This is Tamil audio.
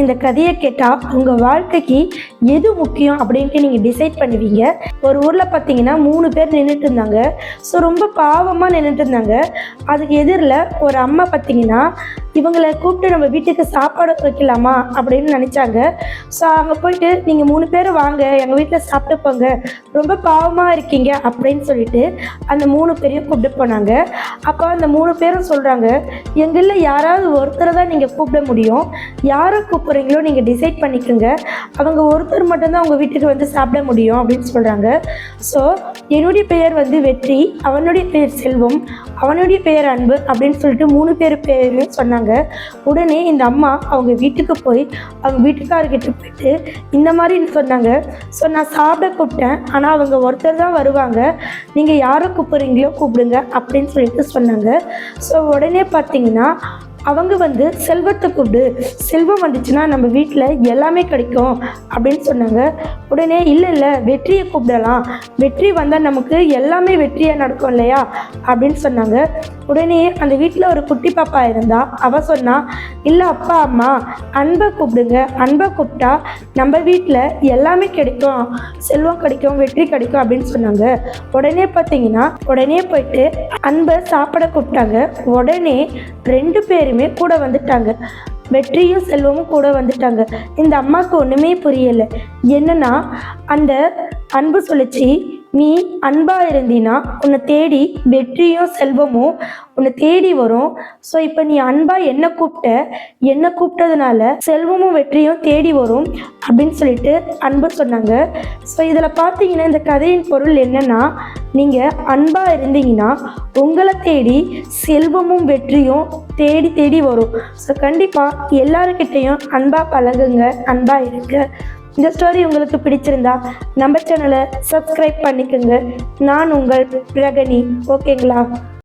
இந்த கதையை கேட்டால் உங்கள் வாழ்க்கைக்கு எது முக்கியம் அப்படின்ட்டு நீங்கள் டிசைட் பண்ணுவீங்க. ஒரு ஊரில் பார்த்தீங்கன்னா மூணு பேர் நின்றுட்டு இருந்தாங்க. ஸோ ரொம்ப பாவமாக நின்றுட்டு இருந்தாங்க. அதுக்கு எதிரில் ஒரு அம்மா பார்த்தீங்கன்னா இவங்களை கூப்பிட்டு நம்ம வீட்டுக்கு சாப்பாடு வைக்கலாமா அப்படின்னு நினச்சாங்க. ஸோ அங்கே போயிட்டு நீங்கள் மூணு பேர் வாங்க எங்கள் வீட்டில் சாப்பிட்டு போங்க. ரொம்ப பாவமாக இருக்கீங்க அப்படின்னு சொல்லிட்டு அந்த மூணு பேரையும் கூப்பிட்டு போனாங்க. அப்போ அந்த மூணு பேரும் சொல்கிறாங்க எங்களில் யாராவது ஒருத்தரை தான் நீங்கள் கூப்பிட முடியும். யாரை கூப்பிட்றீங்களோ நீங்கள் டிசைட் பண்ணிக்கோங்க. அவங்க ஒருத்தர் மட்டும்தான் அவங்க வீட்டுக்கு வந்து சாப்பிட முடியும் அப்படின்னு சொல்கிறாங்க ஸோ என்னுடைய பெயர் வந்து வெற்றி அவனுடைய பெயர் செல்வம் அவனுடைய பெயர் அன்பு அப்படின்னு சொல்லிட்டு மூணு பேர் பேரையும் சொன்னாங்க. உடனே இந்த அம்மா அவங்க வீட்டுக்கு போய் அவங்க வீட்டுக்காரர்கிட்ட போயிட்டு இந்த மாதிரி சொன்னாங்க. ஸோ நான் சாப்பிட கூப்பிட்டேன் ஆனால் அவங்க ஒருத்தர் தான் வருவாங்க. நீங்கள் யாரை கூப்பிட்றீங்களோ கூப்பிடுங்க அப்படின்னு சொல்லிட்டு சொன்னாங்க. ஸோ உடனே பார்த்தீங்கன்னா அவங்க வந்து செல்வத்தை கூப்பிடு செல்வம் வந்துச்சுன்னா நம்ம வீட்டில் எல்லாமே கிடைக்கும் அப்படின்னு சொன்னாங்க. உடனே இல்லை இல்லை வெற்றியை கூப்பிடலாம். வெற்றி வந்தால் நமக்கு எல்லாமே வெற்றியாக நடக்கும் இல்லையா? அப்படின்னு சொன்னாங்க. உடனே அந்த வீட்டில் ஒரு குட்டி பாப்பா இருந்தா அவ சொன்னா இல்லை அப்பா அம்மா அன்பை கூப்பிடுங்க. அன்பை கூப்பிட்டா நம்ம வீட்டில் எல்லாமே கிடைக்கும். செல்வம் கிடைக்கும் வெற்றி கிடைக்கும் அப்படின்னு சொன்னாங்க. உடனே பார்த்தீங்கன்னா உடனே போயிட்டு அன்பை சாப்பிட கூப்பிட்டாங்க. உடனே ரெண்டு பேருமே கூட வந்துட்டாங்க. வெற்றியும் செல்வமும் கூட வந்துட்டாங்க. இந்த அம்மாவுக்கு ஒன்றுமே புரியலை. என்னன்னா அந்த அன்பு சொல்லிச்சு நீ அன்பா இருந்தினா உன்னை தேடி வெற்றியும் செல்வமும் உன்னை தேடி வரும். ஸோ இப்போ நீ அன்பா என்ன கூப்பிட்ட? என்ன கூப்பிட்டதுனால செல்வமும் வெற்றியும் தேடி வரும் அப்படின்னு சொல்லிட்டு அன்பு சொன்னாங்க. ஸோ இதில் பார்த்தீங்கன்னா இந்த கதையின் பொருள் என்னன்னா நீங்கள் அன்பா இருந்தீங்கன்னா உங்களை தேடி செல்வமும் வெற்றியும் தேடி தேடி வரும். ஸோ கண்டிப்பாக எல்லாருக்கிட்டேயும் அன்பா பழகுங்க அன்பா இருங்க. இந்த ஸ்டோரி உங்களுக்கு பிடிச்சிருந்தா நம்ம சேனலை சப்ஸ்கிரைப் பண்ணிக்கோங்க. நான் உங்கள் பிரகனி. ஓகேங்களா